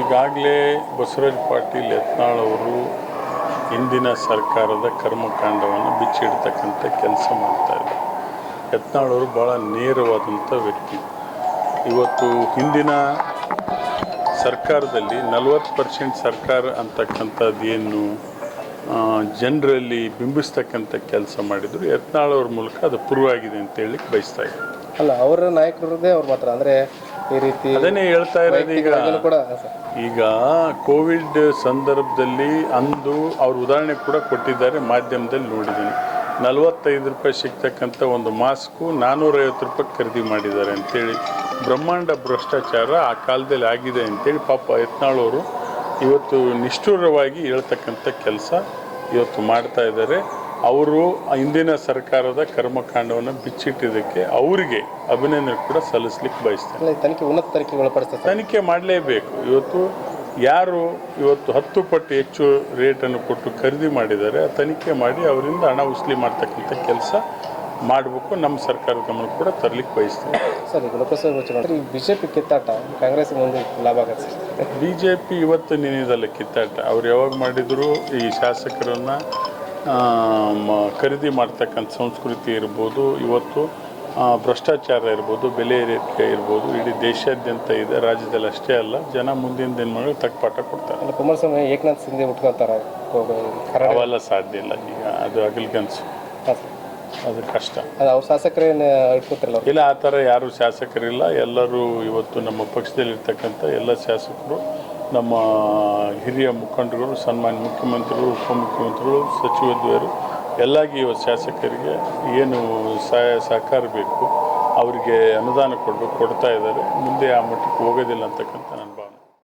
ಈಗಾಗಲೇ ಬಸವರಾಜ ಪಾಟೀಲ್ ಯತ್ನಾಳ್ ಅವರು ಹಿಂದಿನ ಸರ್ಕಾರದ ಕರ್ಮಕಾಂಡವನ್ನು ಬಿಚ್ಚಿಡ್ತಕ್ಕಂಥ ಕೆಲಸ ಮಾಡ್ತಾ ಇದ್ದಾರೆ ಯತ್ನಾಳ್ ಅವರು ಭಾಳ ನೇರವಾದಂಥ ವ್ಯಕ್ತಿ. ಇವತ್ತು ಹಿಂದಿನ ಸರ್ಕಾರದಲ್ಲಿ ನಲವತ್ತು ಪರ್ಸೆಂಟ್ ಸರ್ಕಾರ ಅಂತಕ್ಕಂಥದ್ದು ಏನು ಜನರಲ್ಲಿ ಬಿಂಬಿಸ್ತಕ್ಕಂಥ ಕೆಲಸ ಮಾಡಿದರು. ಯತ್ನಾಳ್ ಅವ್ರ ಮೂಲಕ ಅದು ಪುರುವಾಗಿದೆ ಅಂತ ಹೇಳಿ ಬಯಸ್ತಾ ಇದ್ದಾರೆ ಅಲ್ಲ, ಅವರ ನಾಯಕರದೇ ಅವ್ರು ಮಾತ್ರ. ಅಂದ್ರೆ ಈ ರೀತಿ ಅದನ್ನೇ ಹೇಳ್ತಾ ಇರೋದು ಈಗ ಕೂಡ ಈಗ ಕೋವಿಡ್ ಸಂದರ್ಭದಲ್ಲಿ ಅಂದು ಅವ್ರ ಉದಾಹರಣೆ ಕೂಡ ಕೊಟ್ಟಿದ್ದಾರೆ ಮಾಧ್ಯಮದಲ್ಲಿ ನೋಡಿದ್ದೀನಿ. ನಲವತ್ತೈದು ರೂಪಾಯಿ ಸಿಗ್ತಕ್ಕಂಥ ಒಂದು ಮಾಸ್ಕು ನಾನ್ನೂರೈವತ್ತು ರೂಪಾಯಿ ಖರೀದಿ ಮಾಡಿದ್ದಾರೆ ಅಂತೇಳಿ. ಬ್ರಹ್ಮಾಂಡ ಭ್ರಷ್ಟಾಚಾರ ಆ ಕಾಲದಲ್ಲಿ ಆಗಿದೆ ಅಂತೇಳಿ ಪಾಪ ಯತ್ನಾಳವರು ಇವತ್ತು ನಿಷ್ಠುರವಾಗಿ ಹೇಳ್ತಕ್ಕಂಥ ಕೆಲಸ ಇವತ್ತು ಮಾಡ್ತಾ ಇದ್ದಾರೆ. ಅವರು ಹಿಂದಿನ ಸರ್ಕಾರದ ಕರ್ಮಕಾಂಡವನ್ನು ಬಿಚ್ಚಿಟ್ಟಿದ್ದಕ್ಕೆ ಅವರಿಗೆ ಅಭಿನಂದನೆ ಕೂಡ ಸಲ್ಲಿಸ್ಲಿಕ್ಕೆ ಬಯಸ್ತಾರೆ ತನಿಖೆ ಉನ್ನತ ತನಿಖೆಗೆ ಒಳಪಡಿಸ್ತಾರೆ ತನಿಖೆ ಮಾಡಲೇಬೇಕು. ಇವತ್ತು ಯಾರು ಇವತ್ತು ಹತ್ತು ಪಟ್ಟು ಹೆಚ್ಚು ರೇಟನ್ನು ಕೊಟ್ಟು ಖರೀದಿ ಮಾಡಿದ್ದಾರೆ ಆ ತನಿಖೆ ಮಾಡಿ ಅವರಿಂದ ಹಣ ವಸೂಲಿ ಮಾಡ್ತಕ್ಕಂಥ ಕೆಲಸ ಮಾಡಬೇಕು. ನಮ್ಮ ಸರ್ಕಾರದ ಗಮನ ಕೂಡ ತರಲಿಕ್ಕೆ ಬಯಸ್ತೀವಿ ಸರ್ ಈಗ ಲೋಕಸಭೆ ಚುನಾವಣೆ ಈ ಬಿಜೆಪಿ ಕಿತ್ತಾಟ ಕಾಂಗ್ರೆಸ್ ಮುಂದೆ ಲಾಭ ಆಗುತ್ತೆ ಬಿ ಜೆ ಪಿ ಇವತ್ತು ನಿನ್ನೆದಲ್ಲ ಕಿತ್ತಾಟ. ಅವ್ರು ಯಾವಾಗ ಮಾಡಿದರೂ ಈ ಶಾಸಕರನ್ನು ಖರೀದಿ ಮಾಡ್ತಕ್ಕಂಥ ಸಂಸ್ಕೃತಿ ಇರ್ಬೋದು ಇವತ್ತು ಭ್ರಷ್ಟಾಚಾರ ಇರ್ಬೋದು ಬೆಲೆ ಏರಿಕೆ ಇರ್ಬೋದು ಇಡೀ ದೇಶಾದ್ಯಂತ ಇದೆ ರಾಜ್ಯದಲ್ಲಿ ಅಷ್ಟೇ ಅಲ್ಲ ಜನ ಮುಂದಿನ ದಿನಮಾನ ತಕ್ಕ ಪಾಠ ಕೊಡ್ತಾರೆ. ಅಲ್ಲ ಕುಮಾರಸ್ವಾಮಿ ಏಕನಾಥ್ ಸಿಂಧೆ ಉಟ್ಕೊಂತಾರೆ ಅವೆಲ್ಲ ಸಾಧ್ಯ ಇಲ್ಲ ಈಗ ಅದು ಅಗಲ್ಗನ್ಸು ಅದು ಕಷ್ಟ. ಅದು ಅವ್ರ ಶಾಸಕರೇನು ಇಟ್ಕೊತಿರಲ್ಲ ಇಲ್ಲ ಆ ಥರ ಯಾರೂ ಶಾಸಕರಿಲ್ಲ. ಎಲ್ಲರೂ ಇವತ್ತು ನಮ್ಮ ಪಕ್ಷದಲ್ಲಿರ್ತಕ್ಕಂಥ ಎಲ್ಲ ಶಾಸಕರು ನಮ್ಮ ಹಿರಿಯ ಮುಖಂಡರುಗಳು ಸನ್ಮಾನ್ಯ ಮುಖ್ಯಮಂತ್ರಿಗಳು, ಉಪಮುಖ್ಯಮಂತ್ರಿಗಳು, ಸಚಿವದ್ವಯರು ಎಲ್ಲಾಗಿ ಇವತ್ತು ಶಾಸಕರಿಗೆ ಏನು ಸಹಾಯ ಸಹಕಾರ ಬೇಕು, ಅವರಿಗೆ ಅನುದಾನ ಕೊಡಬೇಕು, ಕೊಡ್ತಾ ಇದ್ದಾರೆ. ಮುಂದೆ ಆ ಮಟ್ಟಕ್ಕೆ ಹೋಗೋದಿಲ್ಲ ಅಂತಕ್ಕಂಥ ನನ್ನ ಭಾವನೆ.